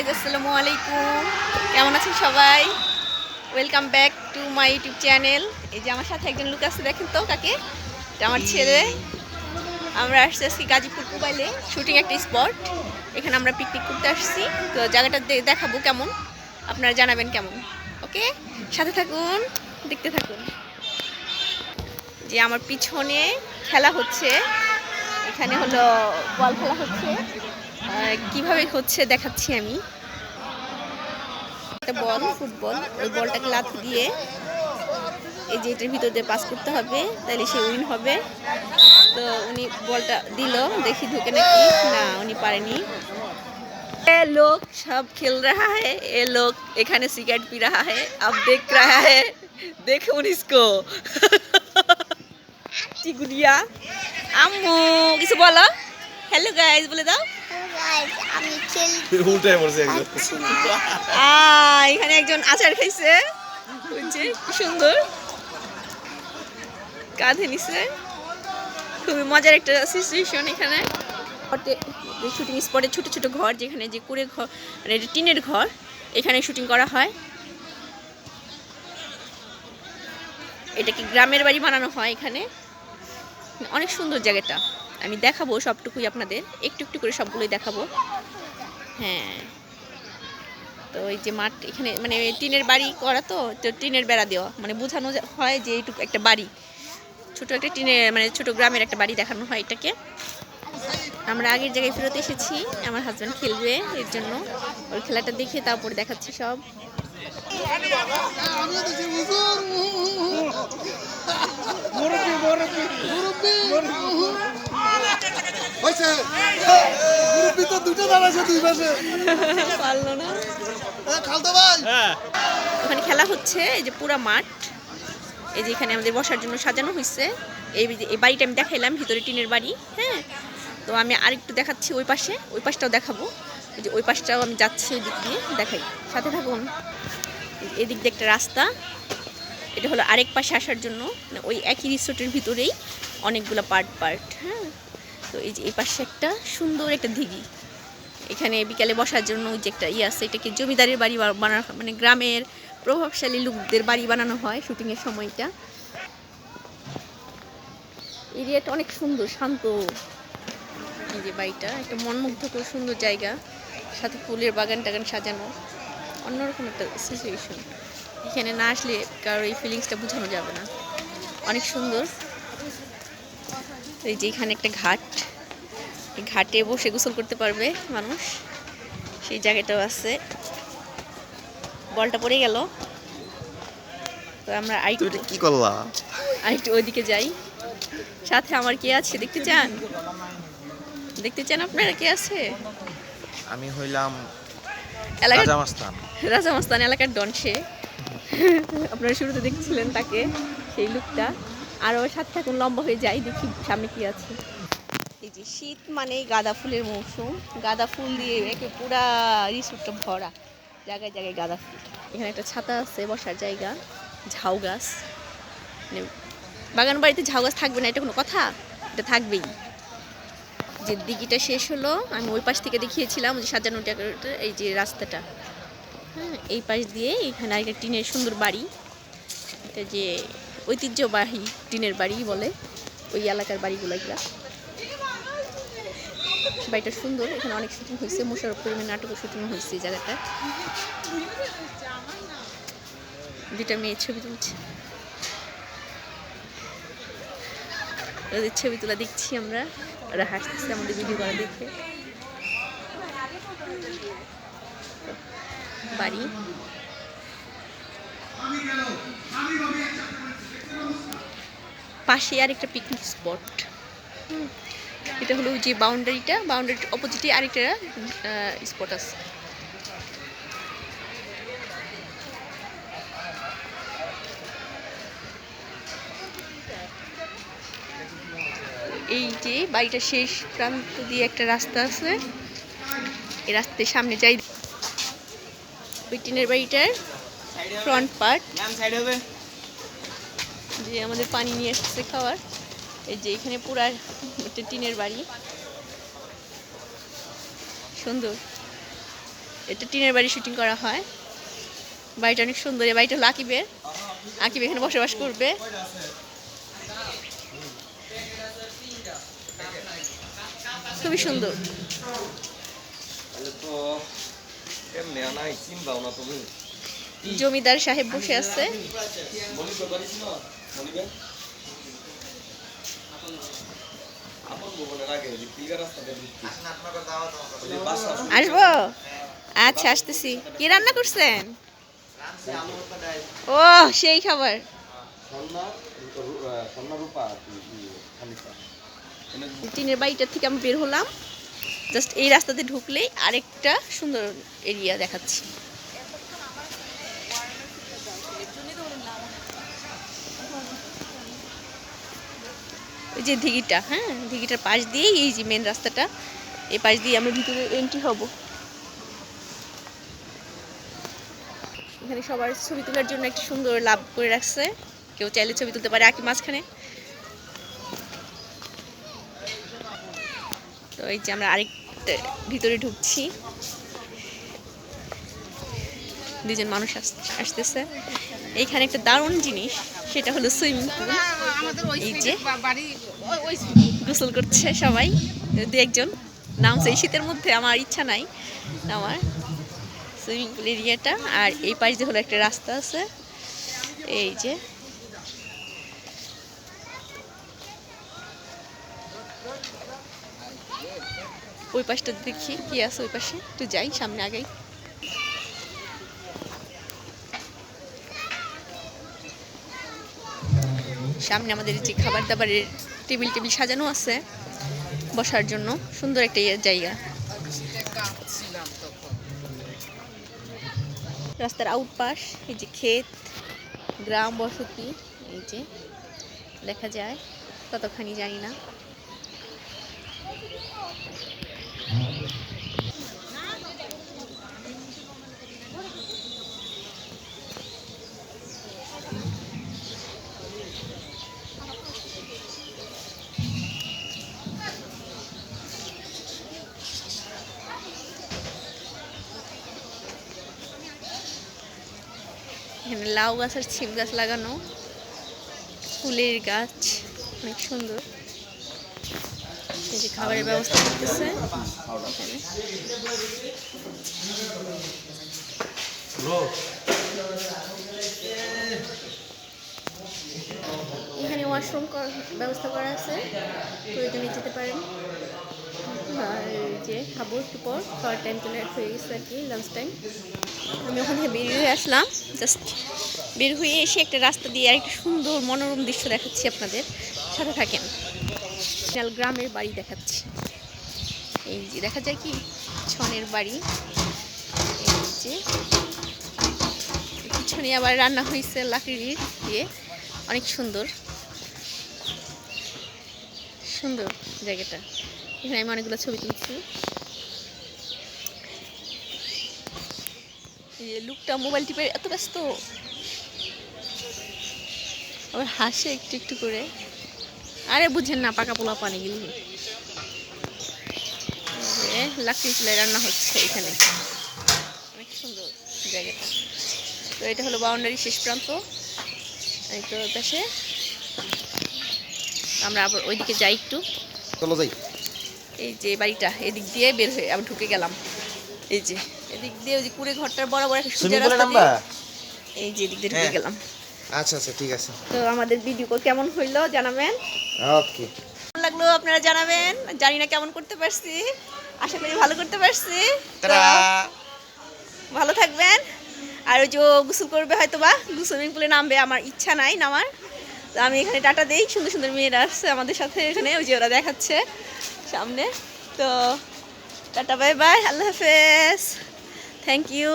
আসসালামু আলাইকুম। কেমন আছেন সবাই? Welcome back to my YouTube channel এই যে আমার সাথে একজন লোক আছে, দেখেন তো কাকে? এটা আমার ছেলে। আমরা আসছি আজকে গাজীপুর মোবাইলে শুটিং একটা স্পট এখানে আমরা পিকনিক করতে আসছি। তো জায়গাটা দেখাবো কেমন। আপনারা জানাবেন কেমন। ওকে সাথে থাকুন, দেখতে থাকুন। যে আমার পিছনে খেলা হচ্ছে। এখানে হলো বল খেলা হচ্ছে। কিভাবে হচ্ছে দেখাচ্ছি আমি একটা বল ফুটবল ওই বলটাকে লাথি দিয়ে এই যে এটার ভিতর দিয়ে পাস করতে হবে তাহলে সে উইন হবে তো উনি বলটা দিল দেখি ঢুকে নাকি না উনি পারেনি ये लोग सब खेल रहा है ये लोग এখানে सिगरेट पी रहा है अब देख रहा है দেখুন इसको গুড়িয়া আম্মু কিছু বলো হ্যালো গাইজ বলে দাও আমি খেল উল্টায় পড়ছে একদম পাচ্ছি না। আহ, এখানে একজন আচার খাইছে। বুঝছে কি সুন্দর। কাঁধে নিছে। খুবই মজার একটা সিচুয়েশন এখানে। শুটিং স্পটে ছোট ছোট ঘর যেখানে যে কুড়ে ঘর মানে টিনের ঘর এখানে শুটিং করা হয়। এটা কি গ্রামের বাড়ি বানানো হয় এখানে? অনেক সুন্দর জায়গাটা। আমি দেখাবো সবটুকুই আপনাদের। একটু একটু করে সবগুলোই দেখাবো। হ্যাঁ। তো এই যে মাঠ এখানে মানে টিনের বাড়ি করা তো তো টিনের বেড়া দেওয়া। মানে বোঝানো হয় যে এইটুকু একটা বাড়ি। ছোট একটা টিনের মানে ছোট গ্রামের একটা বাড়ি দেখানো হয় এটাকে। আমরা আগের জায়গায় ফেরত এসেছি। আমার হাজব্যান্ড খেলবে এর জন্য। ওর খেলাটা দেখে তারপরে দেখাচ্ছি সব। ওখানে খেলা হচ্ছে, এই যে পুরা মাঠ। এই যে এখানে আমাদের বসার জন্য সাজানো হয়েছে এই এই বাড়িটা আমি দেখাইলাম, ভিতরে টিনের বাড়ি হ্যাঁ? তো আমি আরেকটু দেখাচ্ছি ওই পাশে, ওই পাশটাও দেখাবো। যে ওই পাশটাও আমি যাচ্ছি ওই দিক দিয়ে, দেখাই। সাথে থাকুন। এদিক দিয়ে একটা রাস্তা। এটা হলো আরেক পাশে আসার জন্য। মানে ওই একই রিসোর্টের ভিতরেই অনেকগুলো পার্ট পার্ট হ্যাঁ? তো এই যে এই পাশে একটা সুন্দর একটা দিঘি এখানে বিকালে বসার জন্য ওই যে একটা ইয়ে আছে, এটাকে জমিদারের বাড়ি বানানো মানে গ্রামের প্রভাবশালী লোকদের বাড়ি বানানো হয় শুটিংয়ের সময়টা। এরিয়াটা অনেক সুন্দর, শান্ত। এই যে বাড়িটা, একটা মনমুগ্ধকর সুন্দর জায়গা। সাথে ফুলের বাগান টাগান সাজানো। অন্যরকম একটা সিচুয়েশন এখানে না আসলে কারোর এই ফিলিংসটা বোঝানো যাবে না। অনেক সুন্দর। এই যে এখানে একটা ঘাট। এই ঘাটে বসে গোসল করতে পারবে মানুষ। সেই জায়গাটাও আছে। বলটা পড়ে গেল। তো আমরা আইটু কি করলা? আইটু ওইদিকে যাই। সাথে আমার কে আছে? দেখতে চান? দেখতে চান আপনারা কে আছে? আমি হইলাম এলাকার রাজা মাস্তান এলাকার ডন সে আপনারা শুরুতে দেখছিলেন তাকে সেই লুকটা। আর ওর সাথে এখন লম্বা হয়ে যায় দেখি সামনে কি আছে। এই যে শীত মানে গাঁদা ফুলের মৌসুম। গাঁদা ফুল দিয়ে একে পুরা রিসোর্টটা ভরা। জায়গায় জায়গায় গাঁদা ফুল। এখানে একটা ছাতা আছে বসার জায়গা ঝাউ গাছ মানে বাগান বাড়িতে ঝাউ গাছ থাকবে না এটা কোনো কথা? এটা থাকবেই। যে দিঘিটা শেষ হলো, আমি ওই পাশ থেকে দেখিয়েছিলাম যে সাজানো ডেকোরেট এই যে রাস্তাটা। হ্যাঁ এই পাশ দিয়ে এখানে আরেকটা টিনের সুন্দর বাড়ি। এটা যে ঐতিহ্যবাহী টিনের বাড়ি বলে, ওই এলাকার বাড়িগুলো এগুলা। বাড়িটা সুন্দর, এখানে অনেক শুটিং হয়েছে মোশারফ করিমের নাটকও শুটিং হয়েছে এই জায়গাটা দুটা মেয়ের ছবি তুলছে। ওদের ছবি তোলা দেখছি আমরা। ওরা হাসতেছে আমাদের ভিডিও করা দেখে। বাড়ি। পাশে আর একটা পিকনিক স্পট এটা হলো যে বাউন্ডারিটা বাউন্ডারির অপোজিটে আরেকটা স্পট আছে। এই যে বাড়িটা শেষ প্রান্ত দিয়ে একটা রাস্তা আছে। এই রাস্তার সামনে যাই। ওই টিনের বাড়িটার ফ্রন্ট পার্ট যে আমাদের পানি নিয়ে এসেছে খাওয়ার। এই যে এখানে পুরা একটা টিনের বাড়ি। সুন্দর। এটা টিনের বাড়ি শুটিং করা হয়। বাড়িটা অনেক সুন্দর। এই বাড়িটা হলো আকিবের। আকিব এখানে বসবাস করবে। খুবই সুন্দর। জমিদার সাহেব বসে আছে। আসব? আচ্ছা আসতেছি। কি রান্না করছেন? ও সেই খাবার। টিনের বাড়িটার থেকে আমি বের হলাম। জাস্ট এই রাস্তাতে ঢুকলেই আরেকটা সুন্দর এরিয়া দেখাচ্ছি। ওই যে দিঘিটা হ্যাঁ? দিঘিটার পাশ দিয়েই এই যে মেন রাস্তাটা। এই পাশ দিয়ে আমরা ভিতরে এন্ট্রি হব। এখানে সবার ছবি তোলার জন্য একটা সুন্দর লাভ করে রাখছে। কেউ চাইলে ছবি তুলতে পারে আঁকি মাঝখানে। তো এই যে আমরা আরেকটা ভিতরে ঢুকছি। দুজন মানুষ আস- আসতেছে। এইখানে একটা দারুণ জিনিস, সেটা হলো সুইমিং পুল। এই যে গোসল করছে সবাই। দু একজন নামছে। এই শীতের মধ্যে আমার ইচ্ছা নাই আমার সুইমিং পুল এরিয়াটা। আর এই পাশ দিয়ে হলো একটা রাস্তা আছে। এই যে ওই পাশটা দেখি, কি আছে ওই পাশে? একটু যাই, সামনে আগেই। সামনে আমাদের যে খাবার দাবারের টেবিল টেবিল সাজানো আছে, বসার জন্য। সুন্দর একটা ইয়ে জায়গা। রাস্তার আউটপাশ, এই যে ক্ষেত, গ্রাম বসতি, এই যে দেখা যায়। কতখানি জানি না। এখানে লাউ গাছ আর ছিম গাছ লাগানো। ফুলের গাছ, অনেক সুন্দর। এই যে খাবারের ব্যবস্থা করতেছে। এখানে। ওয়াশরুম ব্যবস্থা করা আছে। প্রয়োজনে যেতে পারেন। আর যে খাব একটু পর। খাওয়ার টাইম চলে হয়ে গেছে আর কি লাঞ্চ টাইম আমি ওখান থেকে বের হয়ে আসলাম। জাস্ট বের হয়ে এসে একটা রাস্তা দিয়ে আরেকটা সুন্দর মনোরম দৃশ্য দেখাচ্ছি আপনাদের। সাথে থাকেন। গ্রামের বাড়ি দেখাচ্ছি। এই যে দেখা যায় কি? ছনের বাড়ি। এই যে পিছনে আবার রান্না হয়েছে লাকড়ির দিয়ে। অনেক সুন্দর। সুন্দর জায়গাটা। এখানে আমি অনেকগুলো ছবি তুলছি এই যে লুকটা মোবাইল টিপে এত ব্যস্ত। আবার হাসে একটু একটু করে। আরে বুঝেন না পাকা পোলা পানি গেলি। লাকড়ি চুলায় রান্না হচ্ছে এখানে। অনেক সুন্দর জায়গাটা। তো এটা হলো বাউন্ডারি শেষ প্রান্ত। এই তো পাশে। আমরা আবার ওইদিকে যাই একটু। চলো যাই। এই যে বাড়িটা এদিক দিয়ে বের হয়ে আবার ঢুকে গেলাম। এই যে। এদিক দিয়ে ওই যে কুড়ে ঘরটার বরাবর একটা সোজা রাস্তা দিয়ে এই যে এদিক দিয়ে ঢুকে হ্যাঁ। গেলাম। আচ্ছা আচ্ছা ঠিক আছে। তো আমাদের ভিডিও কেমন হইল জানাবেন? ওকে কেমন লাগল আপনারা জানাবেন? জানি না কেমন করতে পারছি। আশা করি ভালো করতে পারছি। ভালো থাকবেন। আর ওই যে গোসল করবে হয়তো বা সুইমিং পুলে নামবে আমার ইচ্ছা নাই নামার। তো আমি এখানে টাটা দেই সুন্দর সুন্দর মেয়েরা আসছে আমাদের সাথে এখানে ওই যে ওরা দেখাচ্ছে সামনে। তো টাটা বাই বাই আল্লাহ হাফেজ। Thank you